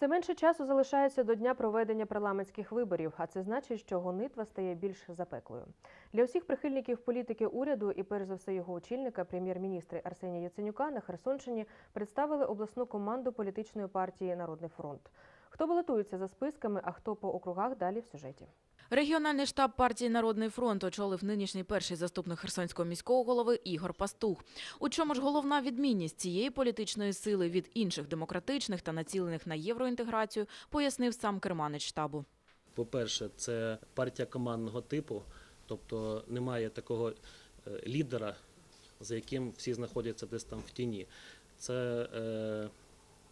Все менше часу залишається до дня проведення парламентських виборів, а це значить, що гонитва стає більш запеклою. Для усіх прихильників політики уряду і перш за все його очільника, прем'єр-міністра Арсенія Яценюка, на Херсонщині представили обласну команду політичної партії Народний фронт. Хто балотується за списками, а хто по округах далі в сюжеті. Регіональний штаб партії Народний фронт очолив нинішній перший заступник Херсонського міського голови Ігор Пастух. У чому ж головна відмінність цієї політичної сили від інших демократичних та націлених на євроінтеграцію, пояснив сам керманич штабу. По-перше, це партія командного типу, тобто немає такого е, лідера, за яким всі знаходяться десь там в тіні. Це е,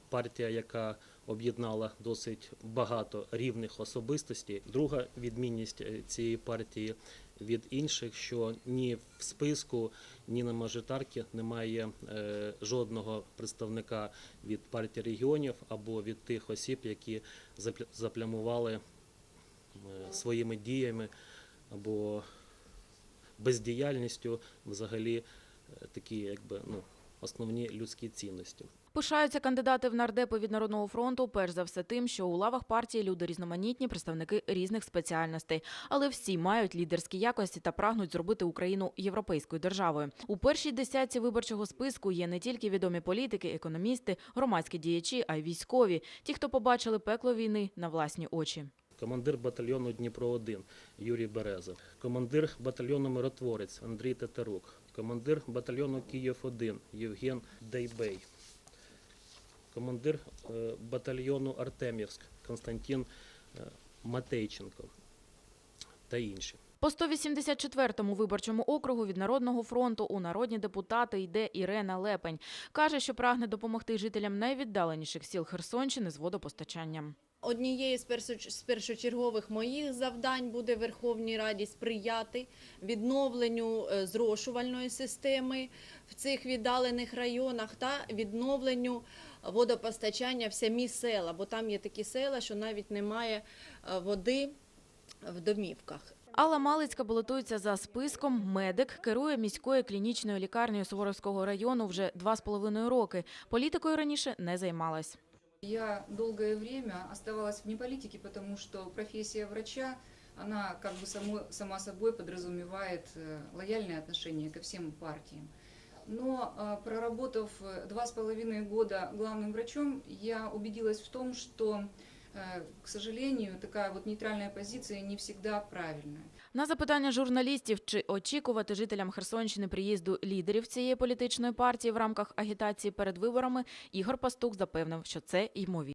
партія, яка об'єднала досить багато рівних особистостей. Друга відмінність е, цієї партії від інших, що ні в списку, ні на мажоритарці немає е, жодного представника від партії регіонів або від тих осіб, які запля- заплямували е, своїми діями або бездіяльністю взагалі такі якби ну основні людські цінності. Пишаються кандидати в нардепи від Народного фронту, перш за все тим, що у лавах партії люди різноманітні, представники різних спеціальностей, але всі мають лідерські якості та прагнуть зробити Україну європейською державою. У першій десятці виборчого списку є не тільки відомі політики, економісти, громадські діячі, а й військові, ті, хто побачили пекло війни на власні очі. Командир батальйону Дніпро 1 Юрій Береза, командир батальйону Миротворець Андрій Тетерук, командир батальйону Київ 1 Євген Дейбей, командир е, батальйону Артемівськ Константин е, Матейченко та інші. По 184-му виборчому округу від Народного фронту у народні депутати йде Ірена Лепень. Каже, що прагне допомогти жителям найвіддаленіших сіл Херсонщини з водопостачанням. Однією з першоч- першочергових моїх завдань буде Верховній Раді сприяти відновленню е, зрошувальної системи в цих віддалених районах та відновленню водопостачання в самі села, бо там є такі села, що навіть немає е, води в домівках. Алла Малицька балотується за списком. Медик керує міською клінічною лікарнею Суворовського району вже два з половиною роки. Політикою раніше не займалась. Я долгое время оставалась вне политики, потому что профессия врача, она как бы само, сама собой подразумевает э, лояльное отношение ко всем партиям. Но э, проработав э, два с половиной года главным врачом, я убедилась в том, что, э, к сожалению, така вот нейтральна позиція не завжди правильна. На запитання журналістів, чи очікувати жителям Херсонщини приїзду лідерів цієї політичної партії в рамках агітації перед виборами, Ігор Пастук запевнив, що це ймовірно.